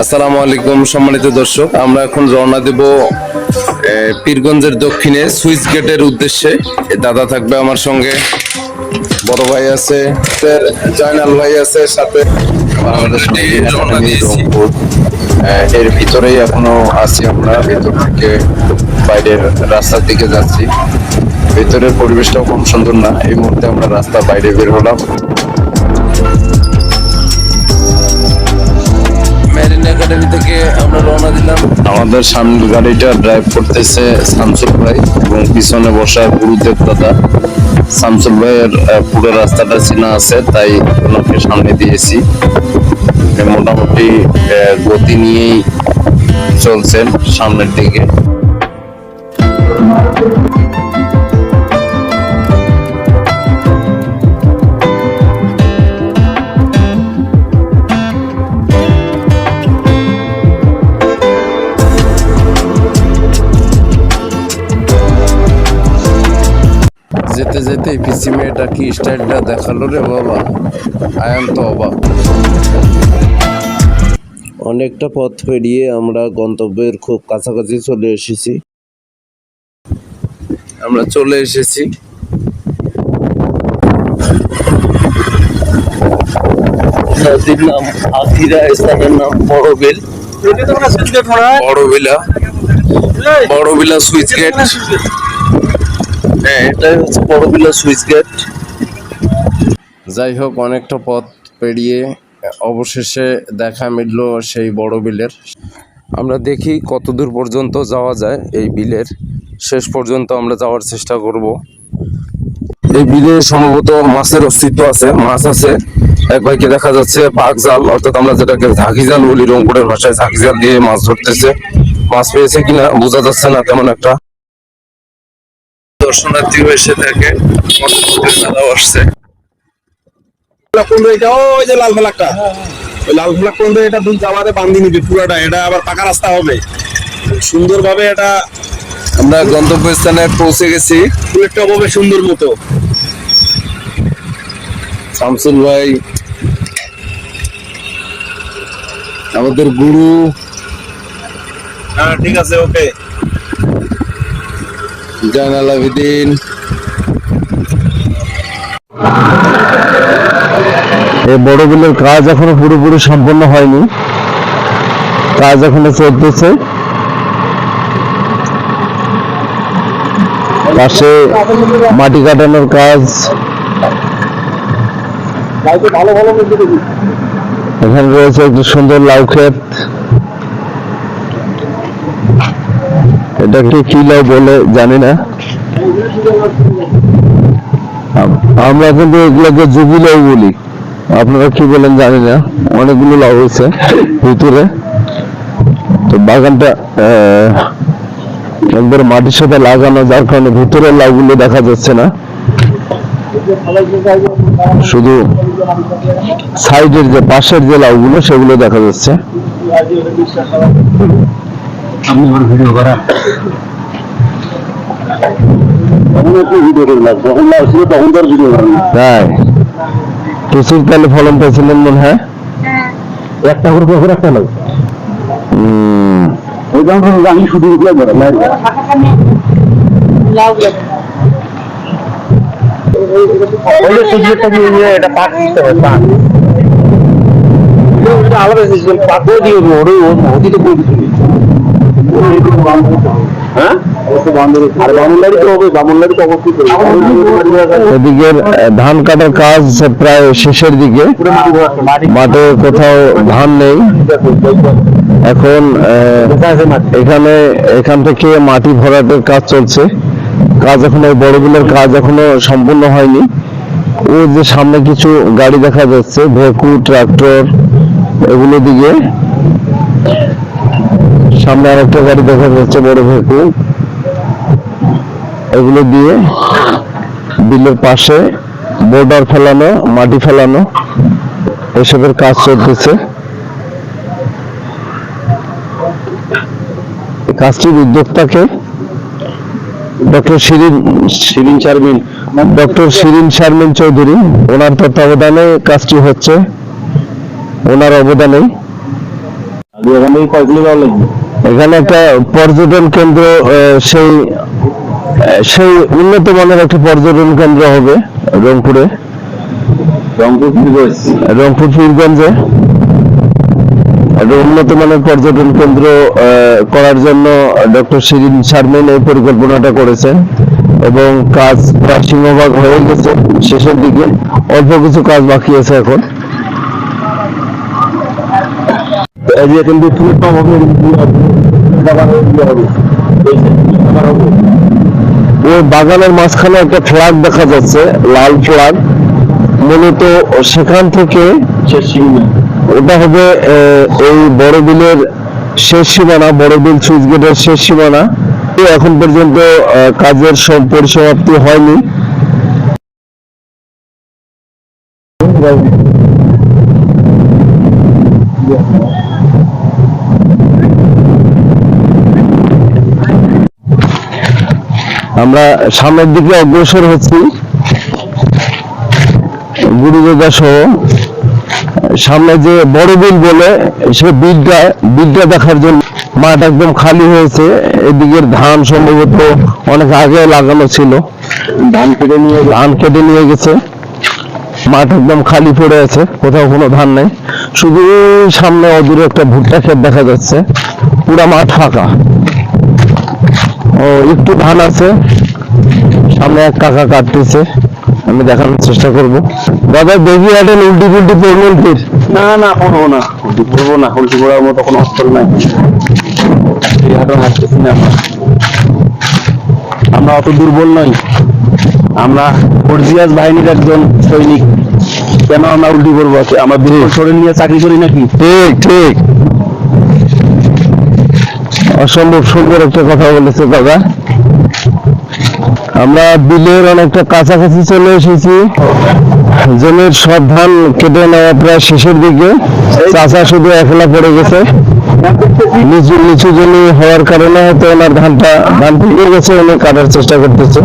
আসসালামু আলাইকুম সম্মানিত দর্শক আমরা এখন রওনা দেব পীরগঞ্জের দক্ষিণে সুইচ গেটের উদ্দেশ্যে। দাদা থাকবে আমার সঙ্গে বড় ভাই আছে জয়নাল ভাই আছে সাথে। আমাদের সঙ্গে রওনা দিয়েছি। এ, এর ভিতরেই এখনও আছি আমরা ভেতর থেকে বাইরের রাস্তার দিকে যাচ্ছি। ভেতরের পরিবেশটাও কম সুন্দর না এই মুহূর্তে আমরা রাস্তা বাইরে বের হলাম। রওনা দিলাম। আমাদের সামনের গাড়িটা ড্রাইভ করতেছে শামসুল ভাই এবং পিছনে বসা গুরুদেব দাদা। শামসুল ভাইয়ের পুরো রাস্তাটা চেনা আছে, তাই ওনাকে সামনে দিয়েছি। মোটামুটি গতি নিয়েই চলছেন সামনের দিকে। যেতে যেতে পিসি মেয়েটা কি স্টাইলটা দেখাল রে বাবা? আয়াম তো অবাক। অনেকটা পথ পেরিয়ে আমরা গন্তব্যের খুব কাছাকাছি চলে এসেছি। আমরা চলে এসেছি। নদীর নাম আখিরা স্থানের নাম Borbil. Borobila. Barabila switch gate. হ্যাঁ এটাই হচ্ছে সুইচ গেট যাই হোক, অনেকটা পথ পেরিয়ে অবশেষে দেখা মিলল সেই বড় বিলের। আমরা দেখি কত দূর পর্যন্ত যাওয়া যায় এই বিলের। শেষ পর্যন্ত আমরা যাওয়ার চেষ্টা করব। এই বিলে সম্ভবত মাছের অস্তিত্ব আছে। মাছ আছে, এক ভাইকে দেখা যাচ্ছে পাক জাল, অর্থাৎ আমরা যেটাকে ঝাঁকি জাল বলি, রংপুরের ভাষায় ঝাঁকি জাল দিয়ে মাছ ধরতেছে। মাছ পেয়েছে কিনা বোঝা যাচ্ছে না, তেমন একটা। দর্শনার্থীও এসে থাকে। আসছে। কোন এটা ওই যে লাল ফ্লাগটা ওই লাল ফ্লাগ কোন এটা জামাতে বান্ধি নিবে পুরাটা এটা আবার পাকা রাস্তা হবে। সুন্দরভাবে এটা আমরা গন্তব্যস্থানে পৌঁছে গেছি। হবে সুন্দর মতো। শামসুল ভাই আমাদের গুরু। হ্যাঁ ঠিক আছে ওকে। জানাল আবিদিন এই বড় বিলের কাজ এখনও পুরোপুরি সম্পন্ন হয়নি। কাজ এখনও চলতেছে। পাশে মাটি কাটানোর কাজ। এখানে রয়েছে একটি সুন্দর লাউ ক্ষেত। এটাকে কি লাউ বলে, জানি না। আমরা কিন্তু এগুলোকে জুবি লাউ বলি। আপনারা কি বলেন জানি না। অনেকগুলো লাউ হয়েছে ভিতরে। তো বাগানটা একবার মাটির সাথে লাগানো, যার কারণে ভিতরের লাউগুলো দেখা যাচ্ছে না। শুধু সাইডের যে পাশের যে লাউগুলো, সেগুলো দেখা যাচ্ছে। তাই? প্রচুর তাহলে ফলন পেয়েছিলেন মনে হয়? একটা করে বছর একটা লাউ ওই দাম আমি শুধু এটা পাক দিতে হবে পাক। আলাদা সিস্টেম পাকও দিয়ে দেবো ওরে ও তো করে দিচ্ছি ধান কাটার কাজ প্রায় শেষের দিকে। মাঠে কোথাও ধান নেই। এখন এখানে, এখান থেকে মাটি ভরাটের কাজ চলছে। কাজ এখনও, এই বড় বিলের কাজ এখনও সম্পূর্ণ হয়নি। ও যে সামনে কিছু গাড়ি দেখা যাচ্ছে, ভেকু, ট্রাক্টর, এগুলো দিকে। সামনে আরেকটা গাড়ি দেখা যাচ্ছে বড় ভেকু এগুলো দিয়ে বিলের পাশে বোর্ডার ফেলানো মাটি ফেলানো এসবের কাজ চলতেছে। কাজটির উদ্যোক্তাকে ডক্টর শিরিন শিরিন শারমিন। ডক্টর শিরিন শারমিন চৌধুরী ওনার তত্ত্বাবধানে কাজটি হচ্ছে। ওনার অবদানেই। কয়েকগুলো লাগবে এখানে একটা পর্যটন কেন্দ্র সেই সেই উন্নত মানের একটা পর্যটন কেন্দ্র হবে রংপুরে। রংপুর রংপুর পীরগঞ্জে একটা উন্নত মানের পর্যটন কেন্দ্র করার জন্য ডক্টর শিরিন শারমিন এই পরিকল্পনাটা করেছেন এবং কাজ প্রায় সিংহভাগ হয়ে গেছে শেষের দিকে। অল্প কিছু কাজ বাকি আছে এখন। কিন্তু হবে ওই বাগানের মাঝখানে একটা ফ্ল্যাগ দেখা যাচ্ছে লাল ফ্ল্যাগ। মূলত সেখান থেকে ওটা হবে এই বড় বিলের শেষ সীমানা বড় বিল সুইচ গেটের শেষ সীমানা। এখন পর্যন্ত কাজের সব পরিসমাপ্তি হয়নি। আমরা সামনের দিকে অগ্রসর হচ্ছি। গুরুদাদা সহ। সামনে যে বড় বিল বলে সে বিলটা বিলটা দেখার জন্য মাঠ একদম খালি হয়েছে। এদিকের ধান সম্ভবত অনেক আগে লাগানো ছিল। ধান কেটে নিয়ে ধান কেটে নিয়ে গেছে। মাঠ একদম খালি পড়ে আছে কোথাও কোনো ধান নেই। শুধু সামনে অদূরে একটা ভুট্টা ক্ষেত দেখা যাচ্ছে। পুরা মাঠ ফাঁকা। ও, একটু ধান আছে। সামনে এক কাকা কাটতেছে। আমি দেখানোর চেষ্টা করব। দাদা, দেখি হাটেন উল্টি পুল্টি পড়লেন ফির। না না কোনো না। উল্টি পড়ব না। উল্টি পড়ার মতো কোনো অস্ত্র নাই। আমরা অত দুর্বল নই। আমরা ফোর্জিয়াস বাহিনীর একজন সৈনিক। কেন আমরা উল্টি করব? আমরা দুর্বল শরীর নিয়ে চাকরি করি নাকি? ঠিক ঠিক। অসম্ভব সুন্দর একটা কথা বলেছে দাদা। আমরা বিলের অনেকটা কাছাকাছি চলে এসেছি। জমির সব ধান কেটে নেওয়া প্রায় শেষের দিকে। চাষা শুধু একলা পড়ে গেছে। নিচু নিচু জমি হওয়ার কারণে হয়তো ওনার ধানটা ধান পেকে গেছে উনি কাটার চেষ্টা করতেছে।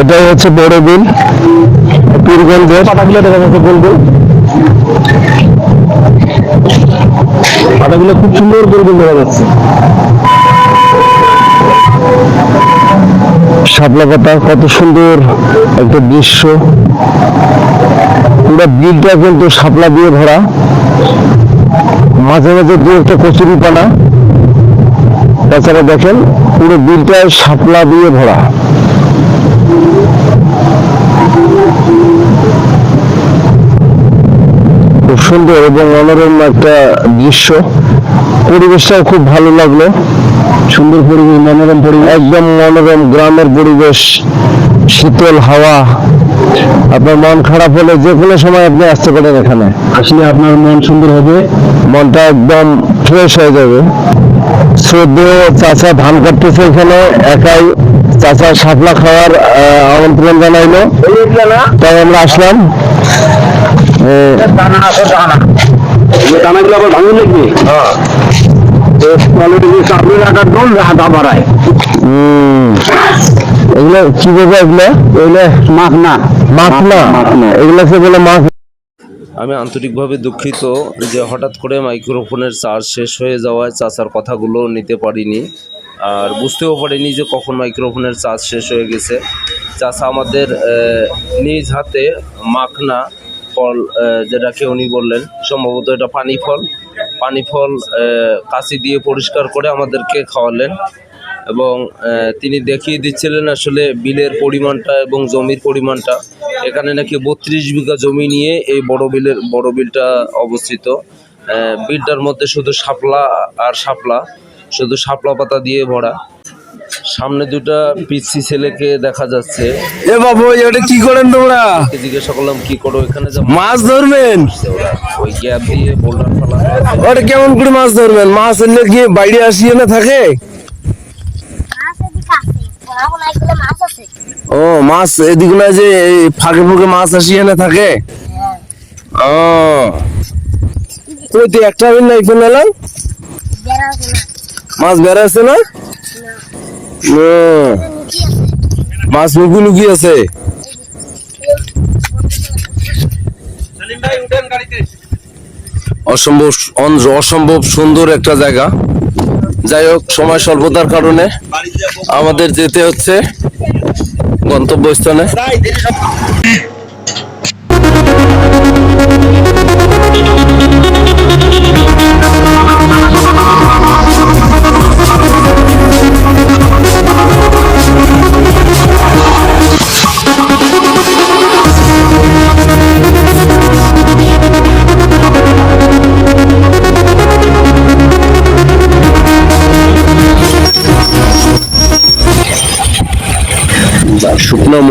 এটাই হচ্ছে বড় বিল পীরগঞ্জের। পাতাগুলো দেখা যাচ্ছে গোল গোল পাতাগুলো খুব সুন্দর গোল গোল দেখা যাচ্ছে। শাপলা পাতা কত সুন্দর একটা দৃশ্য। পুরো বিলটা কিন্তু শাপলা দিয়ে ভরা। মাঝে মাঝে দু একটা কচুরি পানা। তাছাড়া দেখেন পুরো বিলটা শাপলা দিয়ে ভরা। খুব সুন্দর এবং মনোরম একটা দৃশ্য। পরিবেশটাও খুব ভালো লাগল। সুন্দর পরিবেশ মনোরম পরিবেশ। একদম মনোরম গ্রামের পরিবেশ শীতল হাওয়া। আপনার মন খারাপ হলে যে কোনো সময় আপনি আসতে পারেন এখানে। আসলে আপনার মন সুন্দর হবে। মনটা একদম ফ্রেশ হয়ে যাবে। শ্রদ্ধেয় চাচা ধান কাটতেছে এখানে একাই চাচা শাপলা খাওয়ার আমন্ত্রণ জানাইলো। তাই আমরা আসলাম। দানাগুলো আবার ভাঙুন এগুলো কি বলব এগুলো? এগুলো মাখনা। বলে মাখ আমি আন্তরিকভাবে দুঃখিত যে হঠাৎ করে মাইক্রোফোনের চার্জ শেষ হয়ে যাওয়ায় চাচার কথাগুলো নিতে পারিনি। আর বুঝতেও পারিনি যে কখন মাইক্রোফোনের চার্জ শেষ হয়ে গেছে। চাচা আমাদের নিজ হাতে মাখনা ফল যেটাকে উনি বললেন, সম্ভবত এটা পানি ফল। পানি ফল কাঁচি দিয়ে পরিষ্কার করে আমাদেরকে খাওয়ালেন এবং তিনি দেখিয়ে দিচ্ছিলেন আসলে বিলের পরিমাণটা এবং জমির পরিমাণটা। এখানে নাকি বত্রিশ বিঘা জমি নিয়ে এই বড় বিলের, বড় বিলটা অবস্থিত। বিলটার মধ্যে শুধু শাপলা আর শাপলা। শুধু শাপলা পাতা দিয়ে ভরা। সামনে দুটা পিচ্ছি ছেলেকে দেখা যাচ্ছে। এ বাবু এটা কি করেন তোমরা? জিজ্ঞাসা করলাম কি করো এখানে? যে মাছ ধরবেন? ওই গ্যাপ দিয়ে বোল্ডার ফেলা ওটা কেমন করে মাছ ধরবেন? মাছ এলে কি বাইরে আসিয়ে না থাকে? ও মাছ এদিকে না যে এই ফাঁকে ফুঁকে মাছ আসিয়ে না থাকে? ও। তুই তো একটা নাই মাছ বেড়াচ্ছে না? ও, মাছ লুকি লুকি আছে? অসম্ভব অসম্ভব সুন্দর একটা জায়গা। যাই হোক সময় স্বল্পতার কারণে আমাদের যেতে হচ্ছে গন্তব্যস্থানে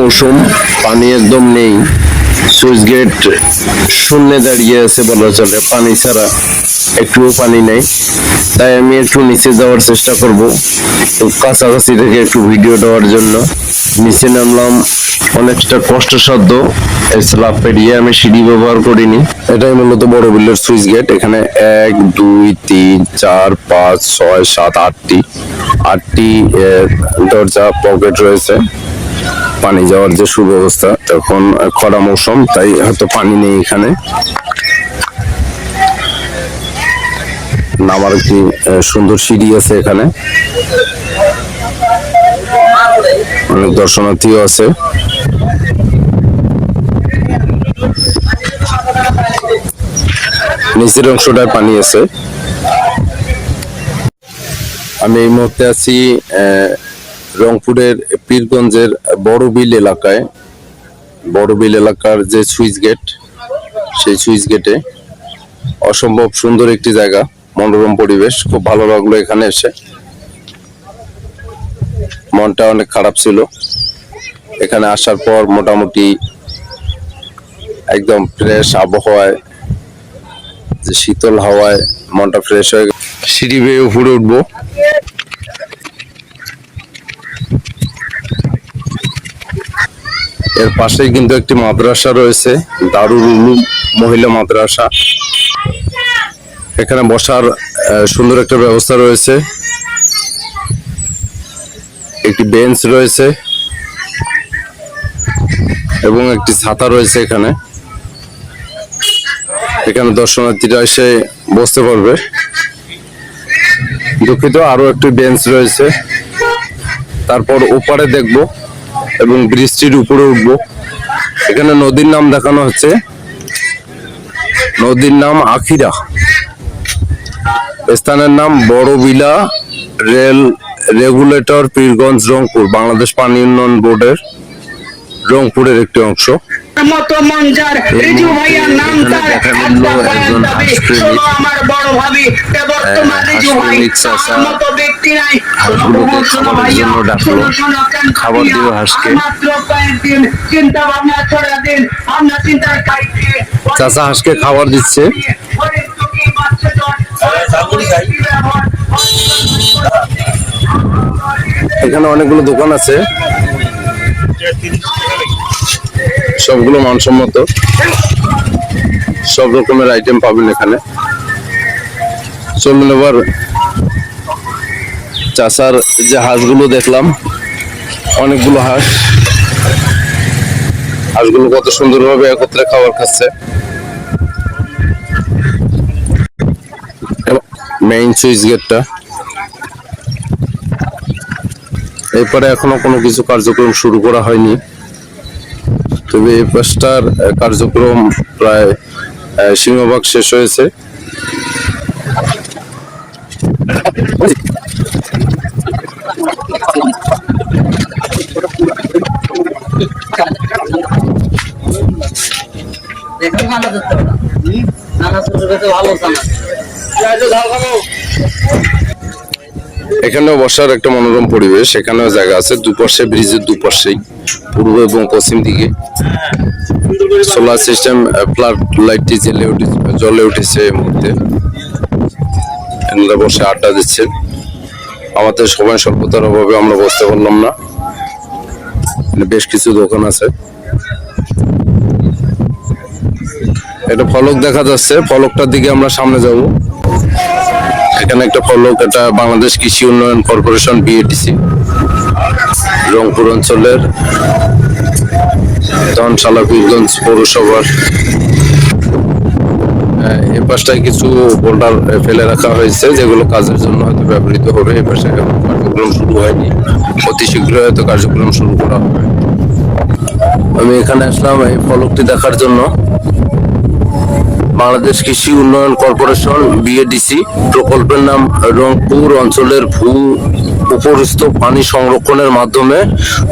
মৌসুম, পানি একদম নেই। সুইচ গেট শূন্যে দাঁড়িয়ে আছে বলা চলে, পানি ছাড়া একটুও পানি নেই। তাই আমি একটু নিচে যাওয়ার চেষ্টা করব। তো কাছাকাছি থেকে একটু ভিডিও দেওয়ার জন্য। নিচে নামলাম, অনেকটা কষ্টসাধ্য। এই স্ল্যাব পেরিয়ে আমি সিঁড়ি ব্যবহার করিনি। এটাই মূলত বড় বিল্ডের সুইচ গেট। এখানে এক, দুই, তিন, চার, পাঁচ, ছয়, সাত, আটটি। আটটি দরজা, পকেট রয়েছে। পানি যাওয়ার যে সুব্যবস্থা, তখন খরা মৌসুম, তাই হয়তো পানি নেই এখানে। নামার একটি সুন্দর সিঁড়ি আছে এখানে। অনেক দর্শনার্থীও আছে। নিচের অংশটায় পানি আছে। আমি এই মুহূর্তে আছি রংপুরের পীরগঞ্জের বড়বিল এলাকায়, বড়বিল এলাকার যে সুইচ গেট, সেই সুইচ গেটে অসম্ভব সুন্দর একটি জায়গা, মনোরম পরিবেশ, খুব ভালো লাগল এখানে এসে। মনটা অনেক খারাপ ছিল। এখানে আসার পর মোটামুটি একদম ফ্রেশ আবহাওয়ায় শীতল হাওয়ায় মনটা ফ্রেশ হয়ে সিঁড়ি বেয়ে উপরে উঠবো। এর পাশেই কিন্তু একটি মাদ্রাসা রয়েছে, দারুল উলুম মহিলা মাদ্রাসা। এখানে বসার সুন্দর একটা ব্যবস্থা রয়েছে। একটি বেঞ্চ রয়েছে এবং একটি ছাতা রয়েছে এখানে। এখানে দর্শনার্থীরা এসে বসতে পারবে। দুঃখিত আরও একটি বেঞ্চ রয়েছে। তারপর ওপারে দেখব। এবং বৃষ্টির উপরে উঠবো। এখানে নদীর নাম দেখানো হচ্ছে। নদীর নাম আখিরা। স্থানের নাম বড়বিলা রেল রেগুলেটর পীরগঞ্জ রংপুর, বাংলাদেশ পানি উন্নয়ন বোর্ডের রংপুরের একটি অংশ। মতো মঞ্জার রিজু ভাইয়ার নাম তার আমার বড় ভাবি বর্তমান রিজু ভাই মতো ব্যক্তি নাই ভাইয়া, খাবার ভাইয়া? হাঁসকে। মাত্র কয়েকদিন চিন্তা ভাবনা ছড়া দিন আমরা চিন্তার খাইতে চাচা হাঁসকে খাবার দিচ্ছে। এখানে অনেকগুলো দোকান আছে সবগুলো মানসম্মত। সব রকমের আইটেম পাবেন এখানে। চলুন এবার চাষার যে হাঁসগুলো দেখলাম, অনেকগুলো হাঁস। হাঁসগুলো কত সুন্দরভাবে একত্রে খাবার খাচ্ছে। মেইন সুইচ গেটটা এরপরে এখনও কোনো কিছু কার্যক্রম শুরু করা হয়নি। তবে এই পাশটার কার্যক্রম প্রায় আহ, সিংহভাগ শেষ হয়েছে। ভালো এখানেও বসার একটা মনোরম পরিবেশ, এখানেও জায়গা আছে, দুপাশে, ব্রিজের দুপাশেই পূর্ব এবং পশ্চিম দিকে। সোলার সিস্টেম ফ্লাড লাইটটি জ্বলে উঠেছে জ্বলে উঠেছে এই মুহূর্তে। এনারা বসে আড্ডা দিচ্ছেন। আমাদের সময় স্বল্পতার অভাবে আমরা বসতে পারলাম না। বেশ কিছু দোকান আছে। একটা ফলক দেখা যাচ্ছে। ফলকটার দিকে আমরা সামনে যাব। এখানে একটা ফলক, এটা বাংলাদেশ কৃষি উন্নয়ন কর্পোরেশন বিএডিসি রংপুর অঞ্চলের ধনশালা পৌরসভার। এ পাশটায় কিছু বোল্ডার ফেলে রাখা হয়েছে, যেগুলো কাজের জন্য হয়তো ব্যবহৃত হবে। এ পাশে কার্যক্রম শুরু হয়নি। অতি শীঘ্রই হয়তো কার্যক্রম শুরু করা হবে। আমি এখানে আসলাম এই ফলকটি দেখার জন্য। বাংলাদেশ কৃষি উন্নয়ন কর্পোরেশন বিএডিসি প্রকল্পের নাম রংপুর অঞ্চলের ভূ উপরস্থ পানি সংরক্ষণের মাধ্যমে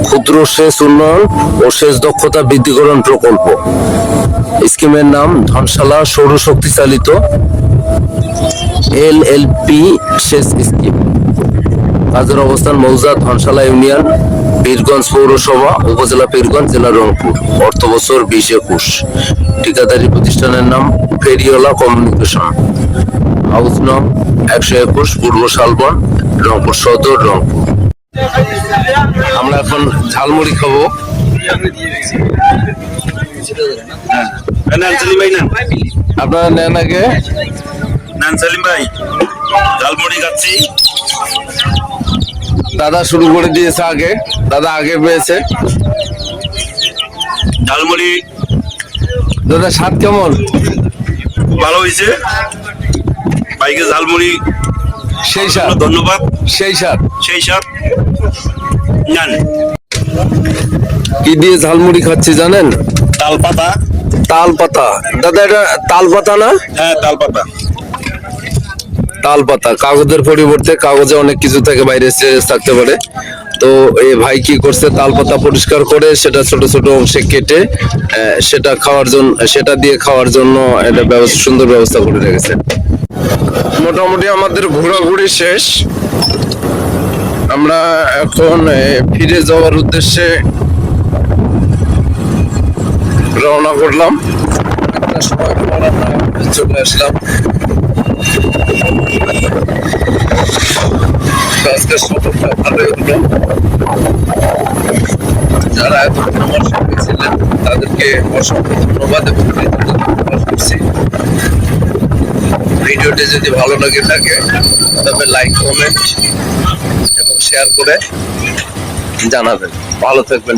ক্ষুদ্র সেচ উন্নয়ন ও সেচ দক্ষতা বৃদ্ধিকরণ প্রকল্প। স্কিমের নাম ধনশালা সৌরশক্তি চালিত এল এল পি সেচ স্কিম। কাজের অবস্থান মৌজা ধনশালা ইউনিয়ন। পীরগঞ্জ পৌরসভা উপজেলা পীরগঞ্জ জেলা রংপুর। অর্থ বছর বিশ একুশ। ঠিকাদারি প্রতিষ্ঠানের নাম ফেরিওলা কমিউনিকেশন। হাউস নং একশো একুশ পূর্ব শালবন রংপুর সদর রংপুর। আমরা এখন ঝালমুড়ি খাব। নেন। আপনারা নেন আগে। নেন সেলিম ভাই ঝালমুড়ি খাচ্ছি। দাদা শুরু করে দিয়েছে আগে দাদা আগে পেয়েছে। ঝালমুড়ি। দাদা স্বাদ কেমন? ভালো হয়েছে। বাইকে ঝালমুড়ি। সেই স্বাদ। ধন্যবাদ। সেই স্বাদ। সেই সাথ নেন কি দিয়ে ঝালমুড়ি খাচ্ছি জানেন? তাল পাতা তাল পাতা দাদা এটা তাল পাতা না? হ্যাঁ তাল পাতা তাল পাতা কাগজের পরিবর্তে কাগজে অনেক কিছু থাকে, বাইরে থাকতে পারে। তো এই ভাই কি করছে তাল পাতা পরিষ্কার করে সেটা ছোট ছোট অংশে কেটে সেটা খাওয়ার জন্য, সেটা দিয়ে খাওয়ার জন্য একটা ব্যবস্থা, সুন্দর ব্যবস্থা করে রেখেছে। মোটামুটি আমাদের ঘোরাঘুরি শেষ। আমরা এখন ফিরে যাওয়ার উদ্দেশ্যে রওনা করলাম। চলে আসলাম আজকের ভালোই হলো যারা আমার সঙ্গে ছিলেন তাদেরকে অসংখ্য ধন্যবাদ এবং কৃতজ্ঞতা করছি ভিডিওটি যদি ভালো লাগে থাকে তবে লাইক কমেন্ট এবং শেয়ার করে জানাবেন ভালো থাকবেন